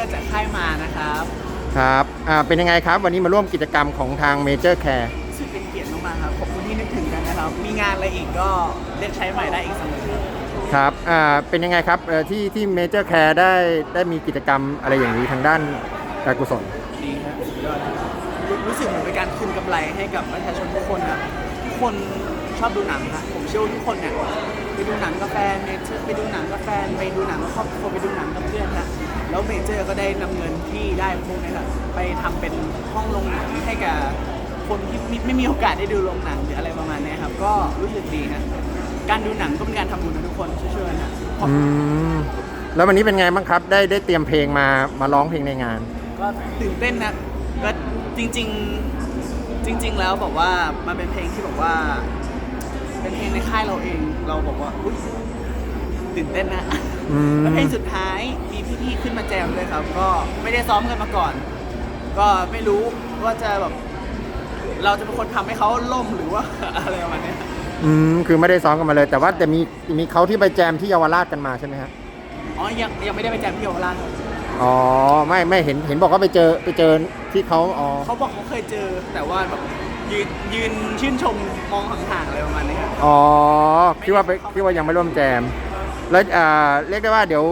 อร์จากค่ายมานะครับครับอ่าเป็นยังไงครับ วันนี้มาร่วมกิจกรรมของทาง Major Care รู้สึกเป็นเกียรติมากๆครับขอบคุณที่นึกถึงกันนะครับ มีงานอะไรอีกก็เรียกใช้ใหม่ได้อีกเสมอครับอ่าเป็นยังไงครับเอ่อที่ที่ Major Care ได้ได้มีกิจกรรมอะไรอย่างนี้ทางด้านการกุศล ดีครับสุดยอดรู้รู้สึกเหมือนเป็นการคืนกำไรให้กับประชาชนทุกคนนะทุกคน ชอบดูหนังครับผมเชื่อว่าทุกคนเนี่ยไปดูหนังกับแฟนเมเจอร์ไปดูหนังกับแฟนไปดูหนังกับครอบครัวไปดูหนังกับเพื่อนนะแล้วเมเจอร์ก็ได้นำเงินที่ได้พวกนี้ครับไปทำเป็นห้องลงหนังให้กับคนที่ไม่ไม่มีโอกาสได้ดูโรงหนังหรืออะไรประมาณเนี้ยครับ ก็รู้สึกดีครับการดูหนังก็เป็นการทำบุญนะทุกคนช่วยๆกันนะขอบอืคุณมแล้ววันนี้เป็นไงบ้างครับ ได้ได้เตรียมเพลงมามาร้องเพลงในงาน ก็ตื่นเต้นนะก็จริง ๆ จริง ๆ แล้วบอกว่ามันเป็นเพลงที่บอกว่า เป็นเพลงในค่ายเราเอง เราบอกว่าอุ๊ยตื่นเต้นนะอืมแล้วเพลงสุดท้ายมีพี่ๆขึ้นมาแจมเลยครับ ก็ไม่ได้ซ้อมกันมาก่อน ก็ไม่รู้ว่าจะแบบเราจะเป็นคนทำให้เขาล่มหรือว่า อะไรประมาณเนี้ยอืมคือไม่ได้ซ้อมกันมาเลย แต่ว่าแต่มีมีเขาที่ไปแจมที่เยาวราชกันมาใช่ไหมครับอ๋อยังยังไม่ได้ไปแจมที่เยาวราชครับอ๋อไม่ไม่เห็นเห็นบอกว่าไปเจอไปเจอที่เขาอ๋อ เขาบอกเขาเคยเจอแต่ว่าแบบ ยืนยืนชื่นชมมองห่างๆอะไรประมาณนี้ครับอ๋อคิดว่าไปคิดว่ายังไม่ร่วมแจม แล้วอ่าเรียกได้ว่าเดี๋ยว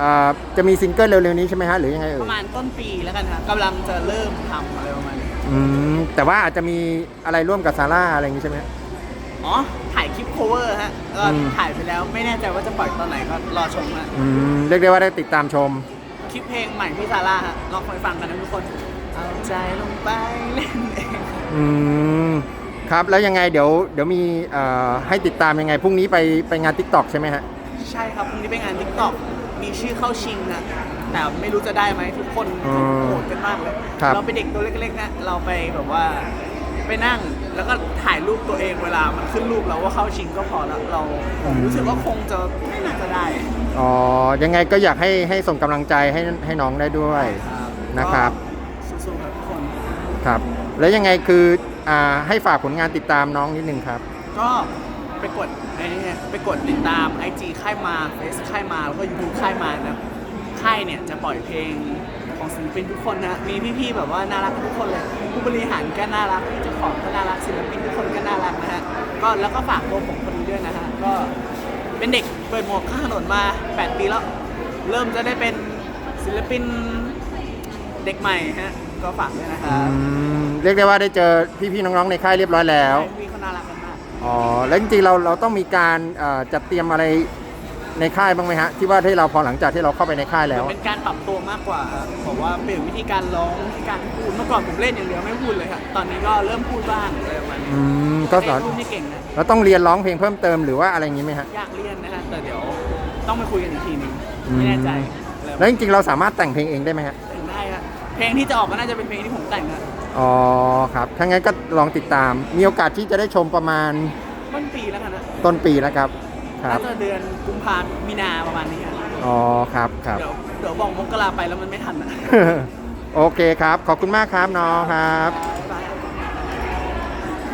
อ่าจะมีซิงเกิลเร็วๆนี้ใช่ไหมฮะหรือยังไงเอ่ปยระมาณต้นปีแล้วกันครับกำลังจะเริ่มทำอะไรประมาณนี้อืมแต่ว่าอาจจะมีอะไรร่วมกับซาร่าอะไรอย่างนี้ใช่ไหมฮะอ๋อถ่ายคลิป cover ฮะก็อืม ถ่ายไปแล้วไม่แน่ใจว่าจะปล่อยตอนไหนก็รอชมฮะอืมเรียกได้ว่าได้ติดตามชม คลิปเพลงใหม่พี่ซาร่าฮะลองไปฟังกันนะทุกคน เอาใจลงไปเล่นเอง อืมครับแล้วยังไงเดี๋ยวเดี๋ยวมีเอ่อให้ติดตามยังไงพรุ่งนี้ไปไปงาน t ิ k t o k ใช่ไหมฮะ ใช่ครับพรุ่งนี้เป็นงาน TikTok มีชื่อเข้าชิงนะแต่ไม่รู้จะได้ไหมทุกคนอืมโหดกันมากเลย ครับ เราเป็นเด็กตัวเล็กๆนะเราไปแบบว่าไปนั่งแล้วก็ถ่ายรูปตัวเองเวลามันขึ้นรูปเราว่าเข้าชิงก็พอแล้วเราผมรู้สึกว่าคงจะไม่น่าจะได้อ๋อยังไงก็อยากให้ให้ส่งกำลังใจให้ให้น้องได้ด้วย นะครับ ก็สู้ๆครับทุกคน ครับ แล้วยังไงคืออ่าให้ฝากผลงานติดตามน้องนิดนึงครับ ก็ไปกดไอ้เนี่ยไปกดติดตาม IG ค่ายมาเฟซค่ายมาแล้วก็ YouTube ค่ายมานะครับค่ายเนี่ยจะปล่อยเพลงของศิลปินทุกคนนะมีพี่ๆแบบว่าน่ารักทุกคนเลย ผู้บริหารก็น่ารักเจ้าของก็น่ารักศิลปินทุกคนก็น่ารักนะฮะก็แล้วก็ฝากตัวผมคนนี้ด้วยนะฮะก็เป็นเด็กเปิดหมวกข้างถนนมา 8 ปีแล้ว เริ่มจะได้เป็นศิลปินเด็กใหม่ฮะ ก็ฝากด้วยนะคอืรับมเรียกได้ว่าได้เจอพี่ๆน้องๆในค่ายเรียบร้อยแล้วพี่เขาน่ารักกันมากอ๋อ แล้วจริงๆเราเราต้องมีการเอ่อจัดเตรียมอะไรในค่ายบ้างไหมฮะ ที่ว่าที่เราพอหลังจากที่เราเข้าไปในค่ายแล้ว เป็นการปรับตัวมากกว่าบอกว่าเปลี่ยนวิธีการร้องวิธีการพูดเมื่อก่อนผมเล่นอย่างเดียวไม่พูดเลยครับตอนนี้ก็เริ่มพูดบ้างอะไรประมาณนี้อืม ก็สอนไม่ได้พูดไม่เก่งนะเราต้องเรียนร้องเพลงเพิ่มเติมหรือว่าอะไรอย่างนี้ไหมฮะยากเรียนนะฮะแต่เดี๋ยวต้องไปคุยกันอีกทีหนึงอืมไม่แน่ใจอะไรแล้วจริงๆเราสามารถแต่งเพลงเองได้ไหมฮะแต่งได้ฮะ เพลงที่จะออกก็น่าจะเป็นเพลงที่ผมแต่งนะอ๋อครับถ้างั้นก็ลองติดตาม มีโอกาสที่จะได้ชมประมาณต้นปีแล้วกันนะต้นปีแล้วครับ ครัน่าบ จะเดือนกุมภาพันธ์มีนาประมาณนี้ฮะอ๋อครับครับ เดี๋ยวเดี๋ยวบอกมกราไปแล้วมันไม่ทันนะโอเคครับ ขอบคุณมากครับน้องครับ